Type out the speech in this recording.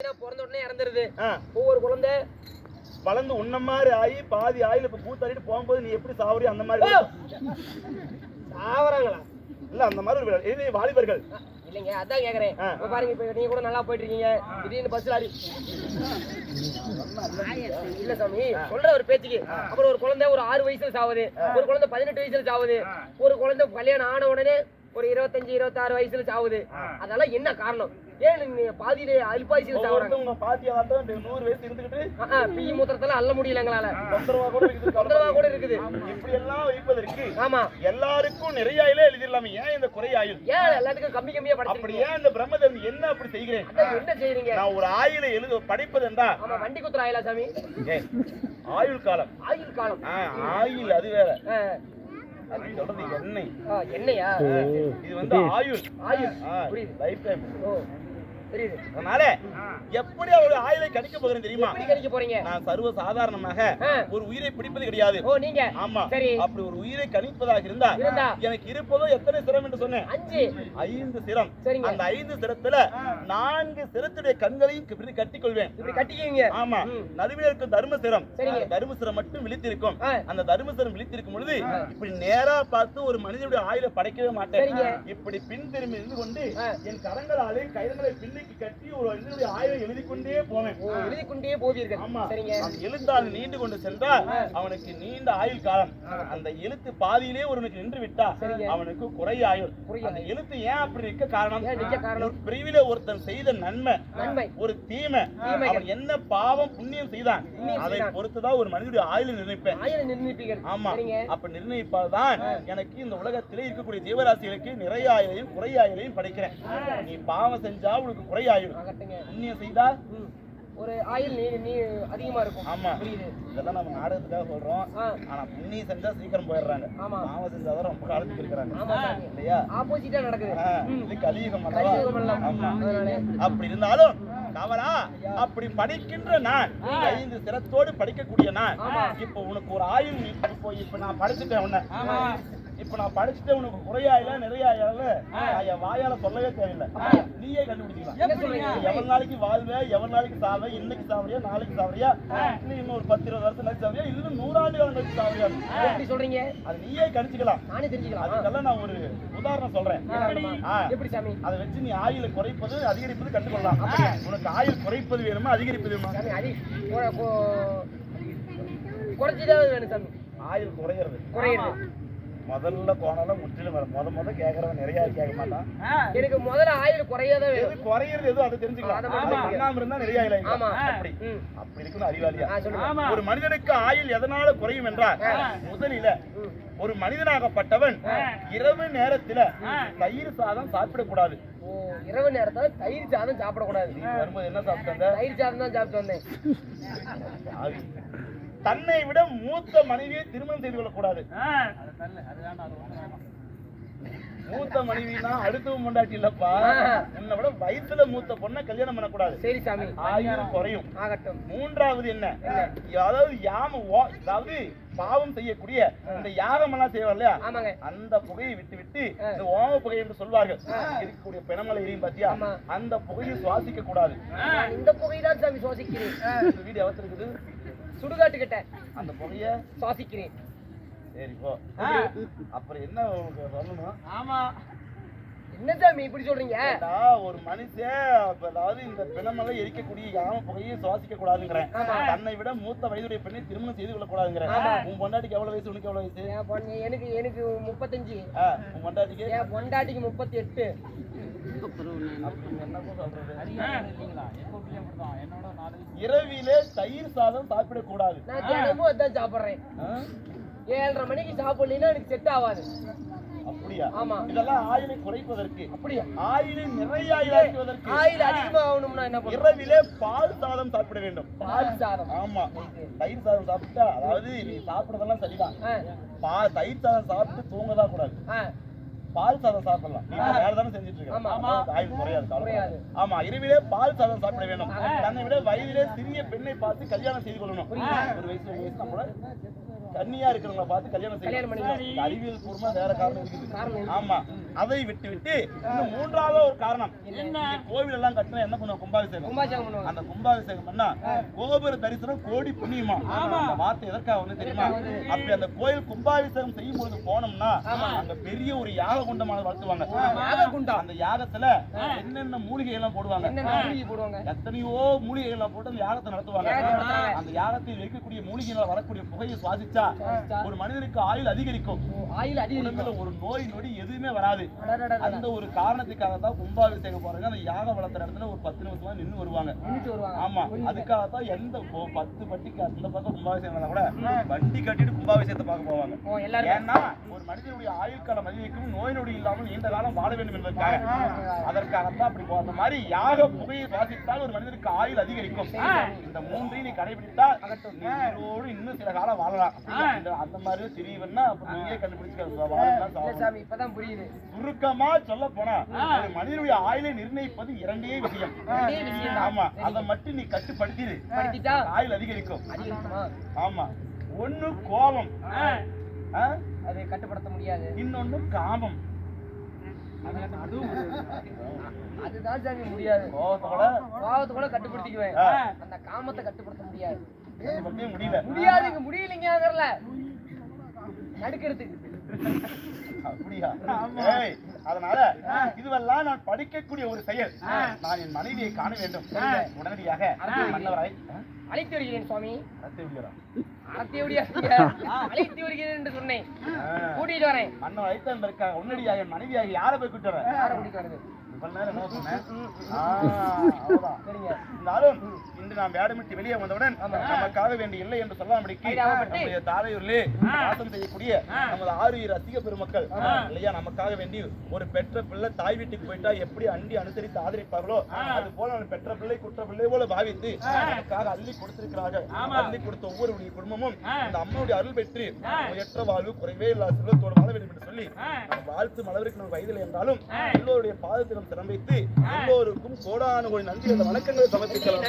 பிறந்த உடனே இறந்துருது. ஒவ்வொரு குழந்தை. வளர்ந்து உன்ன மாதிரி ஆகி பாதி ஆயில் இப்ப பூத்தாடிட்டு போகும்போது நீ எப்படி சாவறியோ அந்த மாதிரி! சாவறாங்களா? இல்ல அந்த மாதிரி ஒரு இது வாலிபர்கள். இல்லைங்க அதான் கேக்குறேன். இப்ப பாருங்க இப்ப நீங்க கூட நல்லா போயிட்டு இருக்கீங்க திடீர்னு பஸ்ல அடி இல்ல சாமி சொல்ற ஒரு பேச்சுக்கு. அப்புறம் ஒரு குழந்தை ஒரு ஆறு வயசுல சாவுது. ஒரு குழந்தை பதினெட்டு வயசுல சாவுது. ஒரு குழந்தை கல்யாணம் ஆன உடனே ஒரு இருபத்தஞ்சு இருபத்தாறு வயசுல சாவுது. அதெல்லாம் என்ன காரணம்? ஏன் நீங்க பாதியிலே அல்பாயுசில சாவுறாங்க? ஒவ்வொருத்தவங்க பாத்தியாட்டம் நூறு வயசு இருந்துகிட்டு பி மூத்திரத்தெல்லாம் அள்ள முடியல எங்களால. தொந்தரவா கூட இருக்குது தொந்தரவா கூட இருக்குது. இப்படி எல்லாம் வைப்பதற்கு ஆமா. எல்லாருக்கும் நிறைய ஆயிலே எழுதிடலாமே. ஏன் இந்த குறை ஆயுள்? ஏன் எல்லாத்துக்கும் கம்மி கம்மியா அப்படி படிச்சிருக்கீங்க ஏன் இந்த பிரம்மதேவன் என்ன அப்படி செய்கிறேன்? என்ன செய்றீங்க? நான் ஒரு ஆயிலை எழுத படிப்பது என்றா? ஆமா வண்டி குத்துற ஆயிலா சாமி? ஆயுள் காலம். ஆயுள் காலம். ஆயுள் அது வேற. அது சொல்றது எண்ணெய். என்னையா இது வந்து ஆயுள். ஆயுள். லைஃப் டைம் ஓ. தெரியுது அதனால எப்படி அவரு ஆயுளை கணிக்க போகிறேன் தெரியுமா? கடிக்க போறீங்க? நான் சர்வ சாதாரணமாக. ஒரு உயிரை பிடிப்பது கிடையாது. ஓ நீங்க. ஆமா. சரி. அப்படி ஒரு உயிரை கணிப்பதாக இருந்தா எனக்கு இருப்பதோ எத்தனை சிரம் என்று சொன்னேன்? அஞ்சு. ஐந்து சிரம். அந்த ஐந்து சிரத்துல நான்கு சிரத்துடைய கண்களையும் இப்படி கட்டிக் கொள்வேன் இப்படி கட்டிக்குவீங்க. ஆமா. நடுவில் இருக்கும் தர்மசிரம் சரிங்க. அந்த தர்மசிரம் மட்டும் விழித்திருக்கும். அந்த தர்மசிரம் விழித்திருக்கும் பொழுது இப்படி நேரா பார்த்து ஒரு மனிதனுடைய ஆயுளை படைக்கவே மாட்டேன். இப்படி பின் திரும்பி இருந்து கொண்டு. என் கரங்களாலே கைதங்களை பின்னுக்கு கட்டி ஒரு மனிதனுடைய ஆயுளை எழுதி கொண்டே போவேன். எழுதி கொண்டே போவீர்கள். ஆமா. சரிங்க. எழுத்தால் நீண்டு கொண்டு சென்றால் அவனுக்கு நீண்ட ஆயுள் காலம். அந்த எழுத்து பாதியிலே ஒருவனுக்கு நின்று விட்டா. அவனுக்கு குறை ஆயுள். அந்த எழுத்து ஏன் அப்படி இருக்க காரணம்? ஒரு பிரிவில ஒருத்தன் செய்த நன்மை ஒரு தீமை. அவன் என்ன பாவம் புண்ணியம் செய்தான்? அதை. பொறுத்துதான் ஒரு மனிதனுடைய ஆயுளை நிர்ணயிப்பேன். ஆமா. அப்ப நிர்ணயிப்பால்தான் எனக்கு இந்த உலகத்திலே இருக்கக்கூடிய ஜீவராசிகளுக்கு நிறைய ஆயுளையும் குறை ஆயுளையும் படைக்கிறேன். நீ பாவம் செஞ்சா உனக்கு குறை ஆயுள் ஆகட்டுங்க புண்ணியம் செய்தா ம். ஒரு ஆயில் நீ நீ அதிகமா இருக்கும். ஆமா. புரியுது. இதெல்லாம் நம்ம நாடகத்துக்காக சொல்றோம். ஆனா புண்ணியம் செஞ்சா சீக்கிரம் போயிடுறாங்க. ஆமா. பாவம் செஞ்சாதான் ரொம்ப காலத்துக்கு இருக்கிறாங்க இல்லையா? ஆப்போசிட்டா நடக்குது. இது கலியுகம். ஆமா. அப்படி இருந்தாலும் தவறா அப்படி படிக்கின்ற நான் ஐந்து சிரத்தோடு படிக்கக்கூடிய நான். இப்ப உனக்கு ஒரு ஆயுள் நீ இப்போ இப்ப நான் படிச்சுட்டேன் உன்னை. இப்ப நான் படிச்சுட்டேன் உனக்கு குறையாயில நிறைய ஆயில என் வாயால சொல்லவே தேவையில்லை. நீயே கண்டுபிடிச்சிக்கலாம். என்ன சொல்றீங்க? எவ்வளவு நாளைக்கு வாழ்வே எவ்வளவு நாளைக்கு சாவே இன்னைக்கு சாவறியா நாளைக்கு சாவறியா? இன்னும் இன்னும் ஒரு பத்து இருபது வருஷம் கழிச்சு சாவறியா? இல்ல நூறாண்டு காலம் கழிச்சு சாவறியா? எப்படி சொல்றீங்க? அது நீயே கணிச்சுக்கலாம். நானே தெரிஞ்சுக்கலாம். அதுக்கெல்லாம் நான் ஒரு உதாரணம் சொல்றேன். எப்படி? சாமி? அதை வச்சு நீ ஆயுளை குறைப்பது அதிகரிப்பது கண்டுகொள்ளலாம். உனக்கு ஆயுள் குறைப்பது வேணுமா அதிகரிப்பது வேணுமா? குறைச்சிதான் வேணும் சாமி. ஆயுள் குறையிறது. குறையுது முதல்ல போனாலும் முற்றிலும் வரும். முத முத கேட்கறவன் நிறைய கேட்க மாட்டான். எனக்கு முதல்ல ஆயில் குறையாதான் எது குறையிறது எதுவும் அதை தெரிஞ்சுக்கலாம். பண்ணாம இருந்தா நிறைய ஆயுள் அப்படி. அப்படி இருக்கணும் அறிவாளியா? ஒரு மனிதனுக்கு ஆயுள் எதனால குறையும் என்றால் முதலில. ஒரு மனிதனாகப்பட்டவன் இரவு நேரத்துல தயிர் சாதம் சாப்பிடக்கூடாது. இரவு நேரத்துல தயிர் சாதம் சாப்பிடக்கூடாது. வரும்போது என்ன சாப்பிட்டாங்க தயிர் சாதம் தான் சாப்பிட்டு வந்தேன். தன்னை விட மூத்த மனைவியை திருமணம் செய்து கொள்ளக்கூடாது. மூத்த மனைவினா அடுத்தவன் பொண்டாட்டி இல்லப்பா. உன்னை விட வயசுல மூத்த பொண்ணை கல்யாணம் பண்ணக்கூடாது. சரி சாமி ஆயுள் குறையும். ஆகட்டும். மூன்றாவது என்ன? அதாவது யாம ஓ- அதாவது பாவம் செய்யக்கூடிய இந்த யாகம் எல்லாம் செய்வார் இல்லையா? ஆமாங்க. அந்த புகையை விட்டு விட்டு இந்த ஓம புகை என்று சொல்வார்கள். இருக்கக்கூடிய பிணமலை எரியும் பாத்தியா. அந்த புகையை சுவாசிக்க கூடாது இந்த புகை தான் சாமி சுவாசிக்கிறேன். இந்த வீடு எவத்து இருக்குது சுடுகாட்டு கிட்ட அந்த புகைய சுவாசிக்கிறேன். சரி போ. அப்புறம் என்ன சொல்லணும் என்ன சாமி இப்படி சொல்றீங்க? ஒரு மனுஷன் அதாவது இந்த பிணமெல்லாம் எரிக்கக்கூடிய யாம புகையை சுவாசிக்க கூடாதுங்கிறேன் ஆமா. தன்னை விட மூத்த வயதுடைய பெண்ணை திருமணம் செய்து கொள்ள கூடாதுங்கிறேன் ஆமா. உன் பொண்டாட்டிக்கு எவ்வளவு வயசு? உனக்கு எவ்வளவு வயசு? எனக்கு எனக்கு முப்பத்தஞ்சு. உன் பொண்டாட்டிக்கு? என் பொண்டாட்டிக்கு முப்பத்தி எட்டு இரவிலே தயிர் சாதம் சாப்பிடக்கூடாது. நான் தினமும் அதான் சாப்பிடுறேன். ஆ? ஏழரை மணிக்கு சாப்பிடலைன்னா எனக்கு செட் ஆகாது. அப்படியா? ஆமா. இதெல்லாம் ஆயிலை குறைப்பதற்கு அப்படியா? ஆயிலை நிறைய ஆயிலாக்குவதற்கு ஆயில் அதிகமா ஆகணும்னா என்ன இரவிலே பால் சாதம் சாப்பிட வேண்டும். பால் சாதம். ஆமா. தயிர் சாதம் சாப்பிட்டா அதாவது நீ சாப்பிடுறதெல்லாம் சரிதான். பா தயிர் சாதம் சாப்பிட்டு தூங்கதான் கூடாது. பால் சாதம் சாப்பிடலாம். வேற தானே செஞ்சுட்டு இருக்க. ஆமா. ஆயுள் குறையாது இரவிலே பால் சாதம் சாப்பிட வேண்டும் தன்னை விட வயதிலே சிறிய பெண்ணை பார்த்து கல்யாணம் செய்து கொள்ளணும். ஒரு வயசு ரெண்டு வயசு நம்மள தண்ணியா இருக்கிறவங்கள பார்த்து கல்யாணம் செய்யணும். அறிவியல் பூர்வமா வேற காரணம் இருக்குது. ஆமா. அதை விட்டு விட்டு இன்னும் மூன்றாவது ஒரு காரணம். கோவில் எல்லாம் கட்டினா என்ன பண்ணுவோம் கும்பாபிஷேகம். அந்த கும்பாபிஷேகம் பண்ணா கோபுர தரிசனம் கோடி புண்ணியமா? அந்த வார்த்தை எதற்காக வந்து தெரியுமா? அப்படி அந்த கோயில் கும்பாபிஷேகம் செய்யும் பொழுது போனோம்னா அங்க பெரிய ஒரு யாக குண்டமான வளர்த்துவாங்க. அந்த யாகத்துல என்னென்ன மூலிகை எல்லாம் போடுவாங்க மூலிகை போடுவாங்க எத்தனையோ மூலிகைகள் எல்லாம் போட்டு அந்த யாகத்தை நடத்துவாங்க யாகத்தை. அந்த யாகத்தில் வைக்கக்கூடிய மூலிகைகளால் வரக்கூடிய புகையை சுவாசிச்சா. ஒரு மனிதனுக்கு ஆயுள் அதிகரிக்கும் அதிகம் உடம்புல ஒரு நோய் நொடி எதுவுமே வராது. அந்த ஒரு காரணத்துக்காக தான் கும்பாபிஷேகம் போறாங்க அந்த யாக வளர்த்துற இடத்துல ஒரு பத்து நிமிஷமா நின்னு வருவாங்க ஆமா அதுக்காக தான் எந்த பத்து பட்டிக்கு அந்த பக்கம் கும்பாபிஷேகம் கூட வண்டி கட்டிட்டு கும்பாபிஷேகத்தை பார்க்க போவாங்க ஏன்னா ஒரு மனிதனுடைய ஆயுள் காலம் அதிகரிக்கும் நோய் நொடி இல்லாமல் நீண்ட காலம் வாழ வேண்டும் என்பதற்காக. அதற்காகத்தான் அப்படி போ- அந்த மாதிரி யாக புகையை சுவாசித்தால் ஒரு மனிதனுக்கு ஆயுள் அதிகரிக்கும். இந்த மூன்றையும் நீ கடைபிடித்தால் நீ உயிரோடு இன்னும் சில காலம் வாழலாம். அந்த மாதிரி தெரியவன்னா அப்ப நீயே கண்டுபிடிச்சு வாழலாம் இல்ல சாவலாம். சாமி இப்பதான் புரியுது. சுருக்கமா சொல்ல போனா ஒரு மனிதனுடைய ஆயுளை நிர்ணயிப்பது இரண்டே விஷயம். ஆமா அதை மட்டும் நீ கட்டுப்படுத்திடு ஆயுள் அதிகரிக்கும். ஆமா. ஒண்ணு கோபம். ஆ? அது கட்டுப்படுத்த முடியாது. இன்னொன்னு காமம். அதுதான் சாமி முடியாது. பாவத்தை கூட கட்டுப்படுத்திக்குவேன். அந்த காமத்தை கட்டுப்படுத்த முடியாது. முடியல. முடியாதுங்க முடியலைங்க தெரியல நடுக்கிறதுக்கு அப்படியா? அதனால இதுவெல்லாம் நான் படிக்கக்கூடிய ஒரு செயல். நான் என் மனைவியை காண வேண்டும். உடனடியாக மன்னவராய் அழைத்து வருகிறேன் சுவாமி. அழைத்து அழைத்து வருகிறேன் என்று சொன்னேன். கூட்டிட்டு வரேன். மன்னவர் அழைத்தான் இருக்காங்க உடனடியாக என் மனைவியாக யாரை போய் கூட்டு இவ்வளவு நேரம் என்ன. சரிங்க. இருந்தாலும் இன்று நாம் வேடமிட்டு வெளியே வந்தவுடன் நமக்காக வேண்டிய இல்லை என்று சொல்லாமடிக்கு. நம்முடைய தாரையூரிலே வாசம் செய்யக்கூடிய நமது ஆறு ரசிக பெருமக்கள். இல்லையா? நமக்காக வேண்டி ஒரு பெற்ற பிள்ளை தாய் வீட்டுக்கு போயிட்டா எப்படி அண்டி அனுசரித்து ஆதரிப்பார்களோ அது போல பெற்ற பிள்ளை குற்ற பிள்ளை போல பாவித்து நமக்காக அள்ளி கொடுத்திருக்கிறார்கள். அள்ளி கொடுத்த ஒவ்வொரு குடும்பமும் இந்த அம்மாவுடைய அருள் பெற்று நோயற்ற வாழ்வு குறைவே இல்லாத செல்வத்தோடு வாழ வேண்டும் என்று சொல்லி வாழ்த்து மலருக்கு நம்ம வயதில் என்றாலும் எல்லோருடைய பாதத்திலும் திறம் வைத்து எல்லோருக்கும் கோடான நன்றி அந்த வணக்கங்களை சமர்ப்பிக்கலாம்.